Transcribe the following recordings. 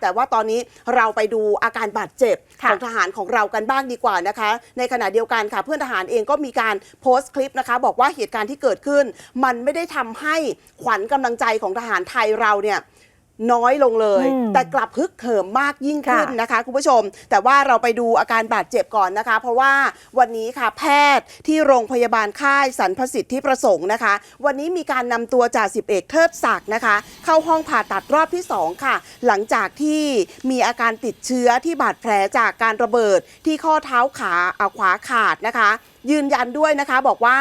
แต่ว่าตอนนี้เราไปดูอาการบาดเจ็บค่ะของทหารของเรากันบ้างดีกว่านะคะ ในขณะเดียวกันค่ะ เพื่อนทหารเองก็มีการโพสต์คลิปนะคะ บอกว่าเหตุการณ์ที่เกิดขึ้น มันไม่ได้ทำให้ขวัญกำลังใจของทหารไทยเราเนี่ย น้อยลงเลยอืมแต่กลับฮึกเหิมมากยิ่งขึ้นค่ะนะคะ คุณผู้ชม แต่ว่าเราไปดูอาการบาดเจ็บก่อนนะคะ เพราะว่าวันนี้ค่ะแพทย์ที่โรงพยาบาลค่ายสรรพสิทธิประสงค์นะคะ วันนี้มีการนำตัวจ่าสิบเอกเทิดศักดิ์นะคะ เข้าห้องผ่าตัดรอบที่ 2 ค่ะ หลังจากที่มีอาการติดเชื้อที่บาดแผลจากการระเบิดที่ข้อเท้าขาอ่าขวาขาดนะคะ ยืนยันด้วยนะคะบอกว่า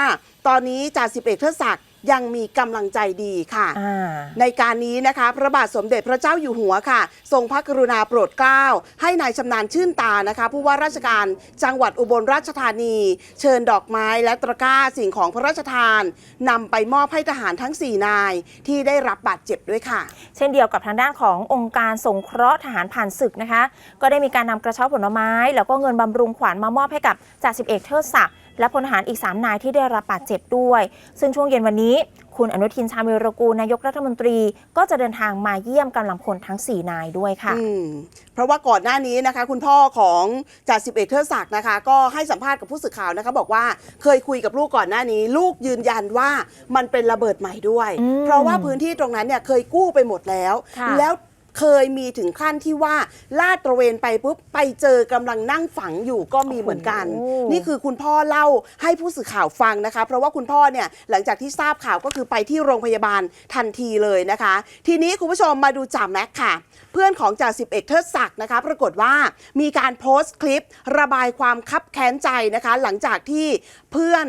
ตอนนี้จ่าสิบเอกเทิดศักดิ์ ยังมีกำลังใจดีค่ะอ่าในการนี้นะคะ พระบาทสมเด็จพระเจ้าอยู่หัวค่ะ ทรงพระกรุณาโปรดเกล้า ให้นายชำนาญชื่นตานะคะ ผู้ว่าราชการจังหวัดอุบลราชธานี เชิญดอกไม้และตะกร้าสิ่งของพระราชทานนำไปมอบให้ทหารทั้ง 4 นาย ที่ได้รับบาดเจ็บด้วยค่ะ เช่นเดียวกับทางด้านขององค์การสงเคราะห์ทหารผ่านศึกนะคะ ก็ได้มีการนำกระเช้าผลไม้ แล้วก็เงินบำรุงขวัญมามอบให้กับจ่าสิบเอกเทิดศักดิ์ และพลทหารอีก 3 นายที่ได้รับบาดเจ็บด้วย ซึ่งช่วงเย็นวันนี้ คุณอนุทินชาญวิรกูลนายกรัฐมนตรี ก็จะเดินทางมาเยี่ยมกำลังพลทั้ง 4 นายด้วยค่ะอืมเพราะว่าก่อนหน้านี้นะคะ คุณพ่อของจ่าสิบเอกเทิดศักดิ์นะคะ ก็ให้สัมภาษณ์กับผู้สื่อข่าวนะคะ บอกว่าเคยคุยกับลูกก่อนหน้านี้ ลูกยืนยันว่ามันเป็นระเบิดใหม่ด้วยอืมเพราะว่าพื้นที่ตรงนั้นเนี่ยเคยกู้ไปหมดแล้วค่ะแล้ว เคยมีถึงขั้นที่ว่าลาดตระเวนไปปุ๊บไปเจอกำลังนั่งฝังอยู่ก็มีเหมือนกันโอ้นี่คือคุณพ่อเล่าให้ผู้สื่อข่าวฟังนะคะ เพราะว่าคุณพ่อเนี่ยหลังจากที่ทราบข่าวก็คือไปที่โรงพยาบาลทันทีเลยนะคะ ทีนี้คุณผู้ชมมาดูจ่าแม็กค่ะ เพื่อนของจ่าสิบเอกเทิดศักดิ์นะคะ ปรากฏว่ามีการโพสต์คลิประบายความคับแค้นใจนะคะ หลังจากที่เพื่อน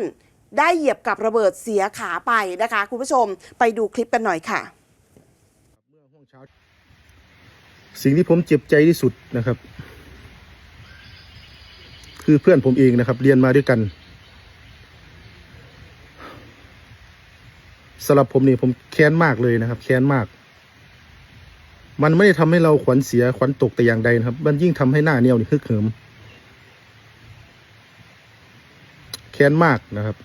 ได้เหยียบกับระเบิดเสียขาไปนะคะ คุณผู้ชมไปดูคลิปกันหน่อยค่ะ สิ่งที่ผมเจ็บใจที่สุดนะครับ คือเพื่อนผมเองนะครับ เรียนมาด้วยกันสำหรับผมนี่ผมแค้นมากเลยนะครับ แค้นมาก มันไม่ได้ทำให้เราขวัญเสียขวัญตกแต่อย่างใดนะครับ มันยิ่งทำให้หน้าเนี่ยวนี่ฮึกเหิมแค้นมากนะครับ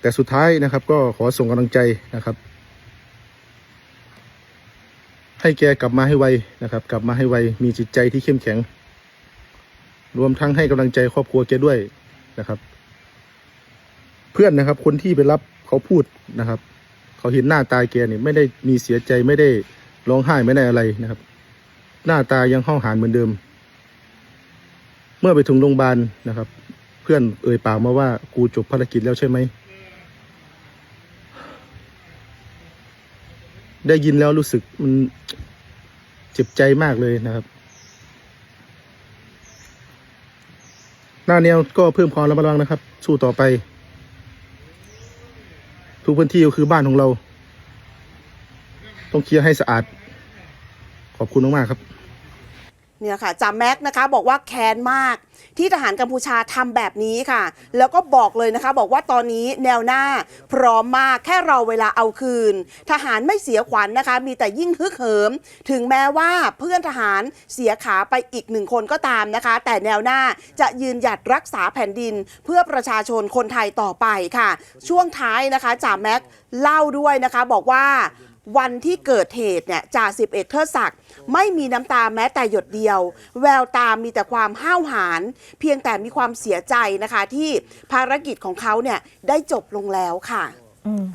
แต่สุดท้ายนะครับ ก็ขอส่งกำลังใจนะครับ ให้แกกลับมาให้ไวนะครับ กลับมาให้ไวมีจิตใจที่เข้มแข็ง รวมทั้งให้กำลังใจครอบครัวแกด้วยนะครับ เพื่อนนะครับ คนที่ไปรับเขาพูดนะครับ เขาเห็นหน้าตาแกเนี่ยไม่ได้มีเสียใจไม่ได้ร้องไห้ไม่ได้อะไรนะครับ หน้าตายังห้าวหาญเหมือนเดิม เมื่อไปถึงโรงพยาบาลนะครับ เพื่อนเอ่ยปากมาว่ากูจบภารกิจแล้วใช่ไหม ได้ยินแล้วรู้สึกมันเจ็บใจมากเลยนะครับ หน้าแนวก็เพิ่มความระมัดระวังนะครับ สู้ต่อไป ทุกพื้นที่ก็คือบ้านของเรา ต้องเคลียร์ให้สะอาด ขอบคุณมากๆครับ เนี่ยค่ะจ่าแม็กนะคะบอกว่าแค้นมาก ที่ทหารกัมพูชาทำแบบนี้ค่ะ แล้วก็บอกเลยนะคะ บอกว่าตอนนี้แนวหน้า พร้อมมากแค่รอเวลาเอาคืน ทหารไม่เสียขวัญนะคะ มีแต่ยิ่งฮึกเหิม ถึงแม้ว่าเพื่อนทหารเสียขาไปอีกหนึ่งคนก็ตามนะคะ แต่แนวหน้าจะยืนหยัดรักษาแผ่นดิน เพื่อประชาชนคนไทยต่อไปค่ะ ช่วงท้ายนะคะจ่าแม็กเล่าด้วยนะคะบอกว่า วันที่เกิดเหตุเนี่ยจ่าสิบเอกเทิดศักดิ์ไม่มีน้ำตาแม้แต่หยดเดียว แววตามีแต่ความห้าวหาญเพียงแต่มีความเสียใจนะคะที่ภารกิจของเขาเนี่ยได้จบลงแล้วค่ะ อืม